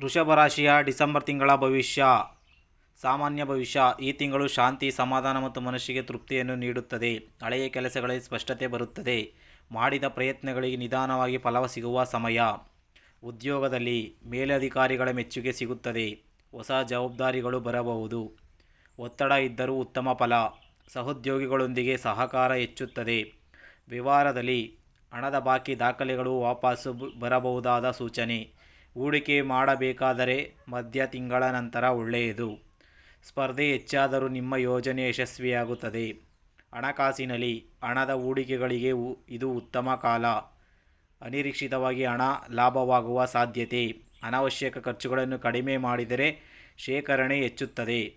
ವೃಷಭ ರಾಶಿಯ ಡಿಸೆಂಬರ್ ತಿಂಗಳ ಭವಿಷ್ಯ. ಸಾಮಾನ್ಯ ಭವಿಷ್ಯ. ಈ ತಿಂಗಳು ಶಾಂತಿ, ಸಮಾಧಾನ ಮತ್ತು ಮನಸ್ಸಿಗೆ ತೃಪ್ತಿಯನ್ನು ನೀಡುತ್ತದೆ. ಹಳೆಯ ಕೆಲಸಗಳಲ್ಲಿ ಸ್ಪಷ್ಟತೆ ಬರುತ್ತದೆ. ಮಾಡಿದ ಪ್ರಯತ್ನಗಳಿಗೆ ನಿಧಾನವಾಗಿ ಫಲವ ಸಿಗುವ ಸಮಯ. ಉದ್ಯೋಗದಲ್ಲಿ ಮೇಲಧಿಕಾರಿಗಳ ಮೆಚ್ಚುಗೆ ಸಿಗುತ್ತದೆ. ಹೊಸ ಜವಾಬ್ದಾರಿಗಳು ಬರಬಹುದು. ಒತ್ತಡ ಇದ್ದರೂ ಉತ್ತಮ ಫಲ. ಸಹೋದ್ಯೋಗಿಗಳೊಂದಿಗೆ ಸಹಕಾರ ಹೆಚ್ಚುತ್ತದೆ. ವ್ಯವಹಾರದಲ್ಲಿ ಹಣದ ಬಾಕಿ ದಾಖಲೆಗಳು ವಾಪಸ್ಸು ಬರಬಹುದಾದ ಸೂಚನೆ. ಹೂಡಿಕೆ ಮಾಡಬೇಕಾದರೆ ಮಧ್ಯ ತಿಂಗಳ ನಂತರ ಒಳ್ಳೆಯದು. ಸ್ಪರ್ಧೆ ಹೆಚ್ಚಾದರೂ ನಿಮ್ಮ ಯೋಜನೆ ಯಶಸ್ವಿಯಾಗುತ್ತದೆ. ಹಣಕಾಸಿನಲ್ಲಿ ಹಣದ ಹೂಡಿಕೆಗಳಿಗೆ ಇದು ಉತ್ತಮ ಕಾಲ. ಅನಿರೀಕ್ಷಿತವಾಗಿ ಹಣ ಲಾಭವಾಗುವ ಸಾಧ್ಯತೆ. ಅನಾವಶ್ಯಕ ಖರ್ಚುಗಳನ್ನು ಕಡಿಮೆ ಮಾಡಿದರೆ ಶೇಖರಣೆ ಹೆಚ್ಚುತ್ತದೆ.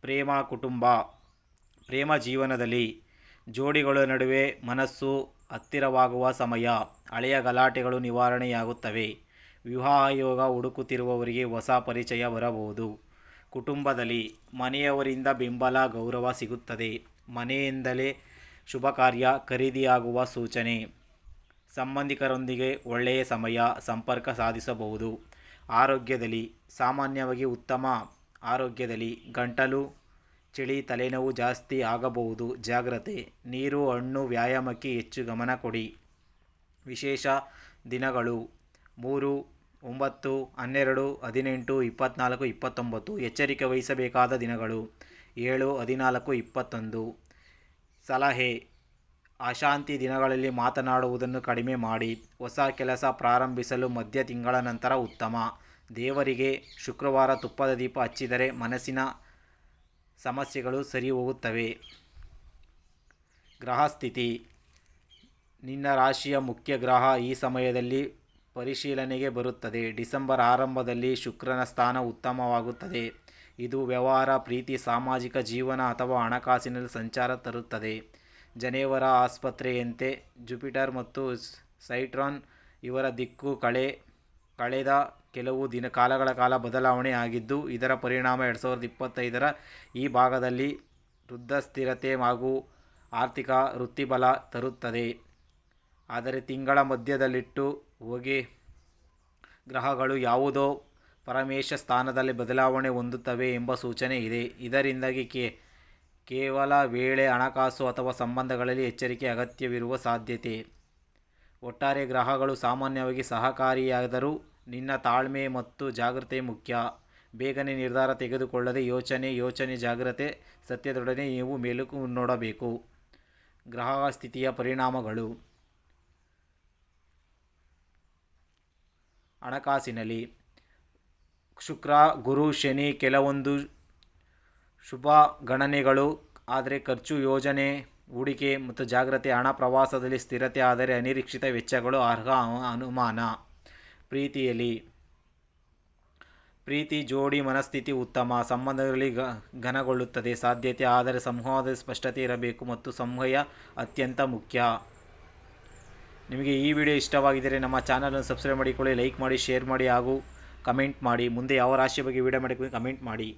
ಪ್ರೇಮ ಕುಟುಂಬ. ಪ್ರೇಮ ಜೀವನದಲ್ಲಿ ಜೋಡಿಗಳ ನಡುವೆ ಮನಸ್ಸು ಹತ್ತಿರವಾಗುವ ಸಮಯ. ಹಳೆಯ ಗಲಾಟೆಗಳು ನಿವಾರಣೆಯಾಗುತ್ತವೆ. ವಿವಾಹ ಯೋಗ ಹುಡುಕುತ್ತಿರುವವರಿಗೆ ಹೊಸ ಪರಿಚಯ ಬರಬಹುದು. ಕುಟುಂಬದಲ್ಲಿ ಮನೆಯವರಿಂದ ಬೆಂಬಲ, ಗೌರವ ಸಿಗುತ್ತದೆ. ಮನೆಯಿಂದಲೇ ಶುಭ ಕಾರ್ಯ, ಖರೀದಿಯಾಗುವ ಸೂಚನೆ. ಸಂಬಂಧಿಕರೊಂದಿಗೆ ಒಳ್ಳೆಯ ಸಮಯ, ಸಂಪರ್ಕ ಸಾಧಿಸಬಹುದು. ಆರೋಗ್ಯದಲ್ಲಿ, ಸಾಮಾನ್ಯವಾಗಿ ಉತ್ತಮ ಆರೋಗ್ಯದಲ್ಲಿ ಗಂಟಲು, ಚಳಿ, ತಲೆನೋವು ಜಾಸ್ತಿ ಆಗಬಹುದು. ಜಾಗ್ರತೆ, ನೀರು, ಹಣ್ಣು, ವ್ಯಾಯಾಮಕ್ಕೆ ಹೆಚ್ಚು ಗಮನ ಕೊಡಿ. ವಿಶೇಷ ದಿನಗಳು ಮೂರು, ಒಂಬತ್ತು, ಹನ್ನೆರಡು, ಹದಿನೆಂಟು ಇಪ್ಪತ್ತ್ನಾಲ್ಕು ಇಪ್ಪತ್ತೊಂಬತ್ತು ಎಚ್ಚರಿಕೆ ವಹಿಸಬೇಕಾದ ದಿನಗಳು. ಏಳು, ಹದಿನಾಲ್ಕು, ಇಪ್ಪತ್ತೊಂದು. ಸಲಹೆ, ಅಶಾಂತಿ ದಿನಗಳಲ್ಲಿ ಮಾತನಾಡುವುದನ್ನು ಕಡಿಮೆ ಮಾಡಿ. ಹೊಸ ಕೆಲಸ ಪ್ರಾರಂಭಿಸಲು ಮಧ್ಯ ತಿಂಗಳ ನಂತರ ಉತ್ತಮ. ದೇವರಿಗೆ ಶುಕ್ರವಾರ ತುಪ್ಪದ ದೀಪ ಹಚ್ಚಿದರೆ ಮನಸ್ಸಿನ ಸಮಸ್ಯೆಗಳು ಸರಿ ಹೋಗುತ್ತವೆ. ಗ್ರಹ ಸ್ಥಿತಿ ನಿನ್ನ ರಾಶಿಯ ಮುಖ್ಯ ಗ್ರಹ ಈ ಸಮಯದಲ್ಲಿ ಪರಿಶೀಲನೆಗೆ ಬರುತ್ತದೆ. ಡಿಸೆಂಬರ್ ಆರಂಭದಲ್ಲಿ ಶುಕ್ರನ ಸ್ಥಾನ ಉತ್ತಮವಾಗುತ್ತದೆ. ಇದು ವ್ಯವಹಾರ, ಪ್ರೀತಿ, ಸಾಮಾಜಿಕ ಜೀವನ ಅಥವಾ ಹಣಕಾಸಿನಲ್ಲಿ ಸಂಚಾರ ತರುತ್ತದೆ. ಜನೇವರ ಆಸ್ಪತ್ರೆಯಂತೆ ಜುಪಿಟರ್ ಮತ್ತು ಸೈಟ್ರಾನ್ ಇವರ ದಿಕ್ಕು ಕಳೆ, ಕಳೆದ ಕೆಲವು ದಿನ ಕಾಲಗಳ ಕಾಲ ಬದಲಾವಣೆ ಆಗಿದ್ದು, ಇದರ ಪರಿಣಾಮ ಎರಡು ಸಾವಿರದ ಇಪ್ಪತ್ತೈದರ ಈ ಭಾಗದಲ್ಲಿ ವೃದ್ಧ ಸ್ಥಿರತೆ ಹಾಗೂ ಆರ್ಥಿಕ ವೃತ್ತಿಬಲ ತರುತ್ತದೆ. ಆದರೆ ತಿಂಗಳ ಮಧ್ಯದಲ್ಲಿಟ್ಟು ಹೋಗಿ ಗ್ರಹಗಳು ಯಾವುದೋ ಪರಮೇಶ ಸ್ಥಾನದಲ್ಲಿ ಬದಲಾವಣೆ ಹೊಂದುತ್ತವೆ ಎಂಬ ಸೂಚನೆ ಇದೆ. ಇದರಿಂದಾಗಿ ಕೇ, ಕೇವಲ ವೇಳೆ ಹಣಕಾಸು ಅಥವಾ ಸಂಬಂಧಗಳಲ್ಲಿ ಎಚ್ಚರಿಕೆ ಅಗತ್ಯವಿರುವ ಸಾಧ್ಯತೆ. ಒಟ್ಟಾರೆ ಗ್ರಹಗಳು ಸಾಮಾನ್ಯವಾಗಿ ಸಹಕಾರಿಯಾದರೂ ನಿನ್ನ ತಾಳ್ಮೆ ಮತ್ತು ಜಾಗ್ರತೆ ಮುಖ್ಯ. ಬೇಗನೆ ನಿರ್ಧಾರ ತೆಗೆದುಕೊಳ್ಳದೆ ಯೋಚನೆ ಯೋಚನೆ, ಜಾಗ್ರತೆ, ಸತ್ಯದೊಡನೆ ನೀವು ಮೇಲುಕು ನೋಡಬೇಕು. ಗ್ರಹ ಸ್ಥಿತಿಯ ಪರಿಣಾಮಗಳು. ಹಣಕಾಸಿನಲ್ಲಿ ಶುಕ್ರ, ಗುರು, ಶನಿ ಕೆಲವೊಂದು ಶುಭ ಗಣನೆಗಳು. ಆದರೆ ಖರ್ಚು, ಯೋಜನೆ, ಹೂಡಿಕೆ ಮತ್ತು ಜಾಗ್ರತೆ, ಹಣ ಪ್ರವಾಸದಲ್ಲಿ ಸ್ಥಿರತೆ, ಆದರೆ ಅನಿರೀಕ್ಷಿತ ವೆಚ್ಚಗಳು ಅರ್ಹ ಅನುಮಾನ. ಪ್ರೀತಿಯಲ್ಲಿ ಪ್ರೀತಿ, ಜೋಡಿ, ಮನಸ್ಥಿತಿ ಉತ್ತಮ. ಸಂಬಂಧಗಳಲ್ಲಿ ಗ, ಘನಗೊಳ್ಳುತ್ತದೆ. ಸಾಧ್ಯತೆ ಆದರೆ ಸಂವಾದ ಸ್ಪಷ್ಟತೆ ಇರಬೇಕು ಮತ್ತು ಸಂವಯ ಅತ್ಯಂತ ಮುಖ್ಯ. ನಿಮಗೆ ಈ ವಿಡಿಯೋ ಇಷ್ಟವಾಗಿದ್ದರೆ ನಮ್ಮ ಚಾನಲನ್ನು ಸಬ್ಸ್ಕ್ರೈಬ್ ಮಾಡಿಕೊಳ್ಳಿ, ಲೈಕ್ ಮಾಡಿ, ಶೇರ್ ಮಾಡಿ ಹಾಗೂ ಕಮೆಂಟ್ ಮಾಡಿ. ಮುಂದೆ ಯಾವ ರಾಶಿಯ ಬಗ್ಗೆ ವಿಡಿಯೋ ಮಾಡಿ ಕಮೆಂಟ್ ಮಾಡಿ.